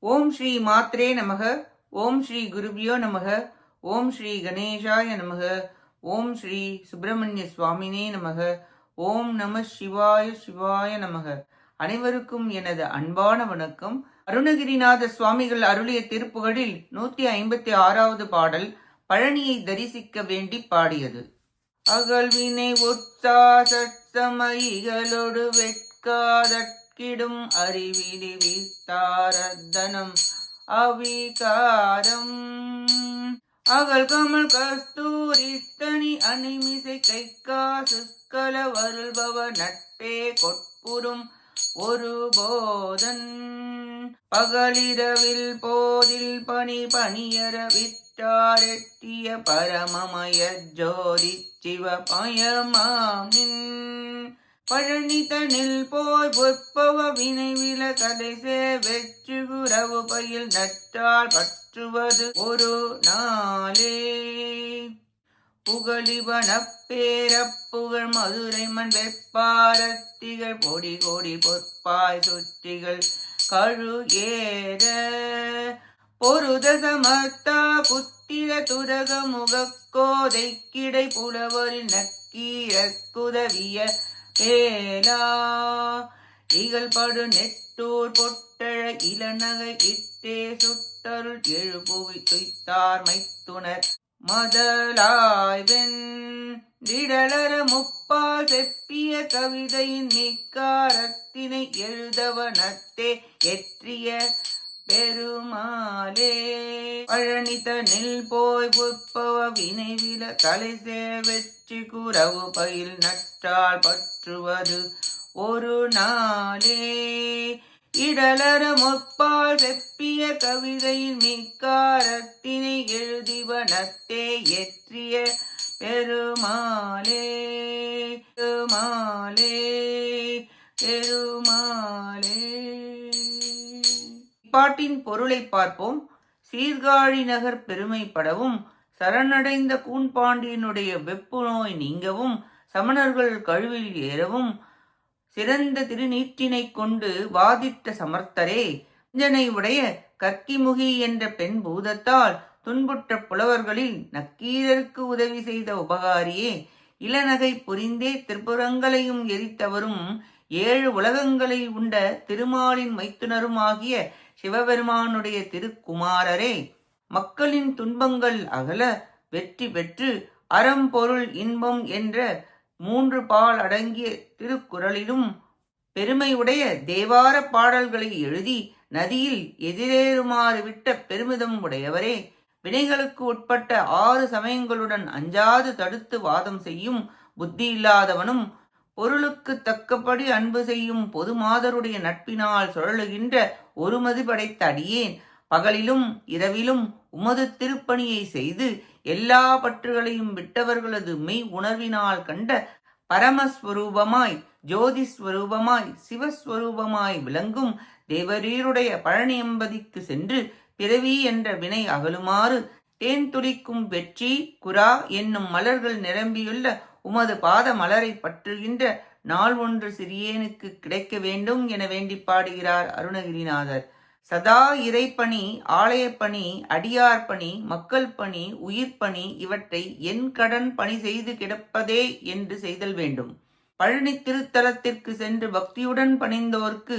ஓம் ஸ்ரீ மாத்ரே நமக. ஓம் ஸ்ரீ குருபியோ நமக. ஓம் ஸ்ரீ கணேஷாய நமக. ஓம் ஸ்ரீ சுப்பிரமணிய சுவாமினே நமக. ஓம் நம சிவாய சிவாய நமக. அனைவருக்கும் எனது அன்பான வணக்கம். அருணகிரிநாத சுவாமிகள் அருளிய திருப்புகளில் நூத்தி ஐம்பத்தி ஆறாவது பாடல் பழனியை தரிசிக்க வேண்டி பாடியது. அகழ்வினை உற்சாசமயிகளோடு வெட்காதற்கிடும் அறிவிதி வித்தாரத்தனம் அவிகாரம். அகல் கமல் கஸ்தூரி தனி அணிமிசை கைக்கா சுக்கல வருள்பவ நட்டே கொட்புறும் ஒரு போதன். பகலிரவில் போதில் பணி பணியர விட்டாரெட்டிய பரமமய ஜோதி சிவபயமாமின் பழனிதனில் போய் பொற்பவ வினை வில கதை சே வெற்று பயில் நற்றால் பற்றுவது ஒரு நாளே. புகழிவன பேரப்புகழ் மதுரை மண் வெப்பாரத்திகள் பொடி கொடி பொற்பாய் சுற்றிகள் கழு ஏற. பொருத சமர்த்தா புத்திர துரக முகக்கோதை கிடை புலவரில் நக்கீரக்குதவிய ஏலா இகழ் படு நெட்டூர் பொட்டழ இளநகை இட்டே சுட்டருள் எழுபுவி துய்த்தார் மைத்துனர் மதலாய்வென் திடலர முப்பா செப்பிய கவிதையின் மிக்காரத்தினை எழுதவனத்தே எற்றிய பெருமா பழனிதனில் போய் புப்பவ வினைவில தலை வெற்றி குறவு பயில் நற்றால் பற்றுவது ஒரு நாளே. இடலர முற்பால் செப்பிய கவிதையின் மிக்காரத்தினை எழுதிவனத்தே எற்றிய பெருமாளே பெருமாளே பெருமாளே. பாட்டின் பொருளை பார்ப்போம். சீர்காழி நகர் பெருமைப்படவும் சரணடைந்த கூண்பாண்டியனுடைய வெப்பு நோய் நீங்கவும் சமணர்கள் கழுவில் ஏறவும் சிறந்த திருநீற்றினை கொண்டு வாதிட்ட சமர்த்தரே அஞ்சனை உடைய கற்கிமுகி என்ற பெண் பூதத்தால் துன்புற்ற புலவர்களில் நக்கீரருக்கு உதவி செய்த உபகாரியே இளநகை புரிந்தே திருப்புறங்களையும் எரித்தவரும் ஏழு உலகங்களை உண்ட திருமாலின் மைத்துனருமாகிய சிவபெருமானுடைய திருக்குமாரரே மக்களின் துன்பங்கள் அகல வெற்றி பெற்று அறம்பொருள் இன்பம் என்ற மூன்று பால் அடங்கிய திருக்குறளிலும் பெருமையுடைய தேவார பாடல்களை எழுதி நதியில் எதிரேறுமாறு விட்ட பெருமிதம் உடையவரே வினைகளுக்கு உட்பட்ட ஆறு சமயங்களுடன் அஞ்சாது தடுத்து வாதம் செய்யும் புத்தி இல்லாதவனும் பொருளுக்கு தக்கபடி அன்பு செய்யும் பொது மாதருடைய நட்பினால் சுழலுகின்ற ஒருமதி படைத்த அடியேன் பகலிலும் இரவிலும் உமது திருப்பணியை செய்து எல்லா பற்றுகளையும் விட்டவர்களது மெய் உணர்வினால் கண்ட பரமஸ்வரூபமாய் ஜோதிஸ்வரூபமாய் சிவஸ்வரூபமாய் விளங்கும் தேவரீருடைய பழனி எம்பதிக்கு சென்று பிறவி என்ற வினை அகலுமாறு தேன் துளிக்கும் வெற்றி குரா என்னும் மலர்கள் நிரம்பியுள்ள உமது பாத மலரை பற்றுகின்ற நாள் ஒன்று சிறியேனுக்கு கிடைக்க வேண்டும் என வேண்டி பாடுகிறார் அருணகிரிநாதர். சதா இறைப்பணி ஆலயப்பணி அடியார் பணி மக்கள் பணி உயிர் பணி இவற்றை என் கடன் பணி செய்து கிடப்பதே என்று செய்தல் வேண்டும். பழனி திருத்தலத்திற்கு சென்று பக்தியுடன் பணிந்தோர்க்கு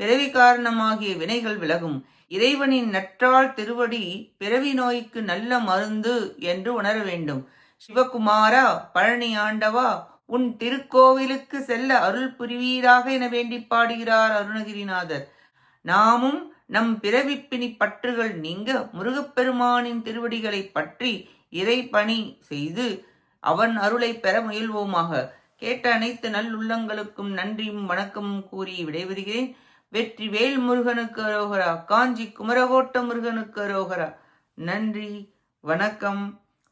பிறவி காரணமாகிய வினைகள் விலகும். இறைவனின் நற்றாள் திருவடி பிறவி நோய்க்கு நல்ல மருந்து என்று உணர வேண்டும். சிவகுமாரா பழனி ஆண்டவா உன் திருக்கோவிலுக்கு செல்ல அருள் புரிவீராக என வேண்டி பாடுகிறார் அருணகிரிநாதர். நாமும் நம் பிறவிப்பினி பற்றுகள் நீங்க முருகப்பெருமானின் திருவடிகளை பற்றி இறை பணி செய்து அவன் அருளை பெற முயல்வோமாக. கேட்ட அனைத்து நல்லுள்ளங்களுக்கும் நன்றியும் வணக்கமும் கூறி விடைபெறுகிறேன். வெற்றி வேல் முருகனுக்கு அரோகரா காஞ்சி குமரகோட்ட முருகனுக்கு அரோகரா. நன்றி வணக்கம்.